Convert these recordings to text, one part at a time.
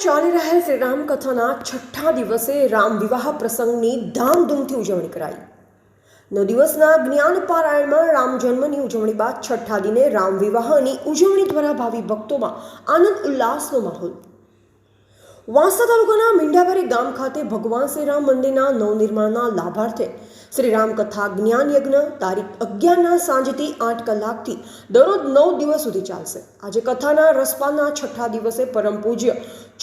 ચાલી રહેલ શ્રી રામ કથાના છઠ્ઠા દિવસે રામ વિવાહ પ્રસંગની ધામધૂમથી ઉજવણી કરાઈ. નવ દિવસના જ્ઞાન પારાયણમાં રામ જન્મની ઉજવણી બાદ છઠ્ઠા દિને રામ વિવાહની ઉજવણી દ્વારા ભાવિ ભક્તોમાં આનંદ ઉલ્લાસનો માહોલ વાંસદા તાલુકાના મીંડાવારી ગામ ખાતે ભગવાન શ્રી રામ મંદિરના નવનિર્માણના લાભાર્થે શ્રી રામ કથા જ્ઞાન યજ્ઞ તારીખ અગિયારના સાંજથી આઠ કલાકથી દરરોજ નવ દિવસ સુધી ચાલશે. આજે કથાના રસપાના છઠ્ઠા દિવસે પરમ પૂજ્ય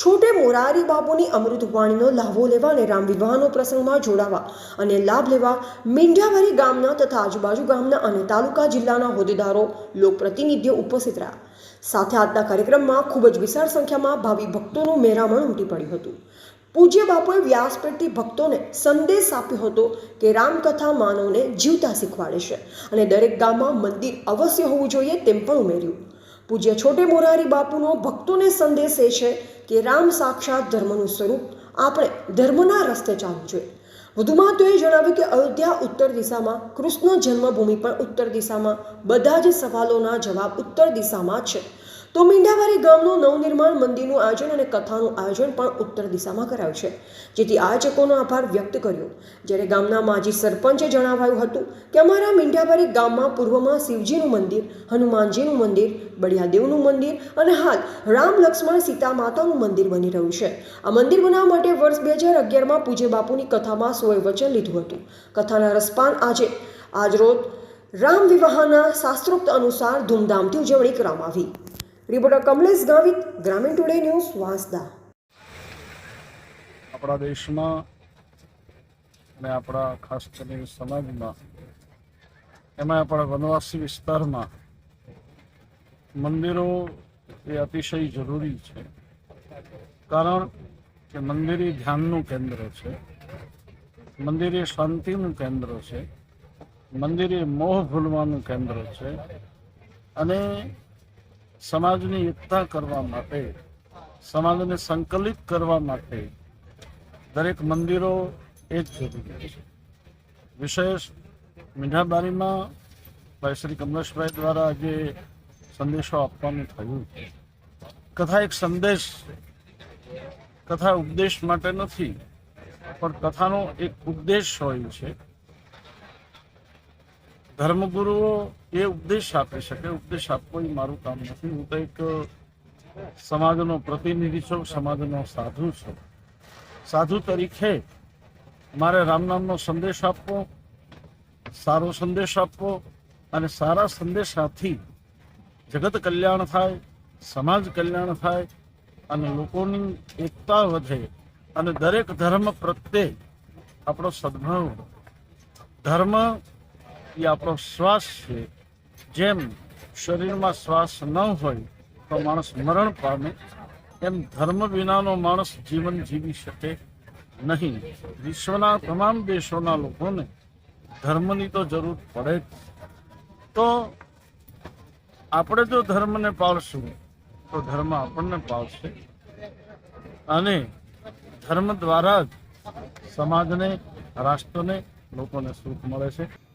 છોટે મોરારી બાપુની અમૃત વાણીનો લાભો લેવા અને રામ વિવાહનો પ્રસંગમાં જોડાવા અને લાભ લેવા મીંઢાવારી ગામના તથા આજુબાજુ ગામના અને તાલુકા જિલ્લાના હોદ્દેદારો, લોકપ્રતિનિધિઓ ઉપસ્થિત રહ્યા. સાથે આજના કાર્યક્રમમાં ખૂબ જ વિશાળ સંખ્યામાં ભાવિ ભક્તોનું મેરામણ ઉમટી પડ્યું હતું. પૂજ્ય બાપુએ વ્યાસપીઠથી ભક્તોને સંદેશ આપ્યો હતો કે રામકથા માનવને જીવતા શીખવાડે છે અને દરેક ગામમાં મંદિર અવશ્ય હોવું જોઈએ તેમ પણ ઉમેર્યું. પૂજ્ય છોટે મોરારી બાપુનો ભક્તોને સંદેશ એ છે કે રામ સાક્ષાત ધર્મનું સ્વરૂપ, આપણે ધર્મના રસ્તે ચાલવું જોઈએ. વધુમાં તેઓએ જણાવ્યું કે અયોધ્યા ઉત્તર દિશામાં, કૃષ્ણ જન્મભૂમિ પણ ઉત્તર દિશામાં. બધા જ સવાલોના જવાબ ઉત્તર દિશામાં છે. તો મીંડાવારી ગામનું નવનિર્માણ મંદિરનું આયોજન અને કથાનું આયોજન પણ ઉત્તર દિશામાં કરાયું છે, જેથી આયોજકોનો આભાર વ્યક્ત કર્યો. જ્યારે ગામના માજી સરપંચે જણાવાયું હતું કે અમારા મીંઢાવારી ગામમાં પૂર્વમાં શિવજીનું મંદિર, હનુમાનજીનું મંદિર, બળિયાદેવનું મંદિર અને હાલ રામ લક્ષ્મણ સીતા માતાનું મંદિર બની રહ્યું છે. આ મંદિર બનાવવા માટે વર્ષ બે હજાર અગિયારમાં પૂજ્ય બાપુની કથામાં સોએ વચન લીધું હતું. કથાના રસપાન આજે આજરોજ રામ વિવાહના શાસ્ત્રોક્ત અનુસાર ધૂમધામથી ઉજવણી કરવામાં આવી. રિપોર્ટર કમલેશ ગાવિત, ગ્રામીણ ટુડે ન્યૂઝ વાંસદા. આપણા દેશમાં અને આપણા ખાસ કરીને સમાજમાં, એમાં આપણા વનવાસી વિસ્તારમાં મંદિરો એ અતિશય જરૂરી છે. કારણ કે મંદિર એ ધ્યાનનું કેન્દ્ર છે. મંદિર એ શાંતિનું કેન્દ્ર છે. મંદિર એ મોહ ભૂલવાનું કેન્દ્ર છે. અને સમાજની એકતા કરવા માટે, સમાજને સંકલિત કરવા માટે દરેક મંદિરો એ જ જરૂરી છે. વિશેષ મીઠાબારીમાં ભાઈ શ્રી કમલેશભાઈ દ્વારા જે સંદેશો આપવાનું થયું કથા એક સંદેશ કથા ઉપદેશ માટે નથી, પણ કથાનો એક ઉપદેશ હોય છે. ધર્મગુરુઓ એ ઉપદેશ આપી શકે, ઉપદેશ આપવો એ મારું કામ નથી. હું એક સમાજનો પ્રતિનિધિ છું, સમાજનો સાધુ છું. સાધુ તરીકે મારે રામ નામનો સંદેશ આપવો, સારો સંદેશ આપવો અને સારા સંદેશાથી જગત કલ્યાણ થાય, સમાજ કલ્યાણ થાય અને લોકોની એકતા વધે અને દરેક ધર્મ પ્રત્યે આપણો સદભાવ ધર્મ એ આપણો શ્વાસ છે. જેમ શરીરમાં શ્વાસ ન હોય, તો માણસ મરણ પામે. એમ ધર્મ વિનાનો માણસ જીવન જીવી શકે નહીં. વિશ્વના તમામ દેશોના લોકોને ધર્મની તો જરૂર પડે જ. તો આપણે જો ધર્મને પાળશું, તો ધર્મ આપણને પાળશે. અને ધર્મ દ્વારા જ સમાજને, રાષ્ટ્રને લોકોને સુખ મળે છે.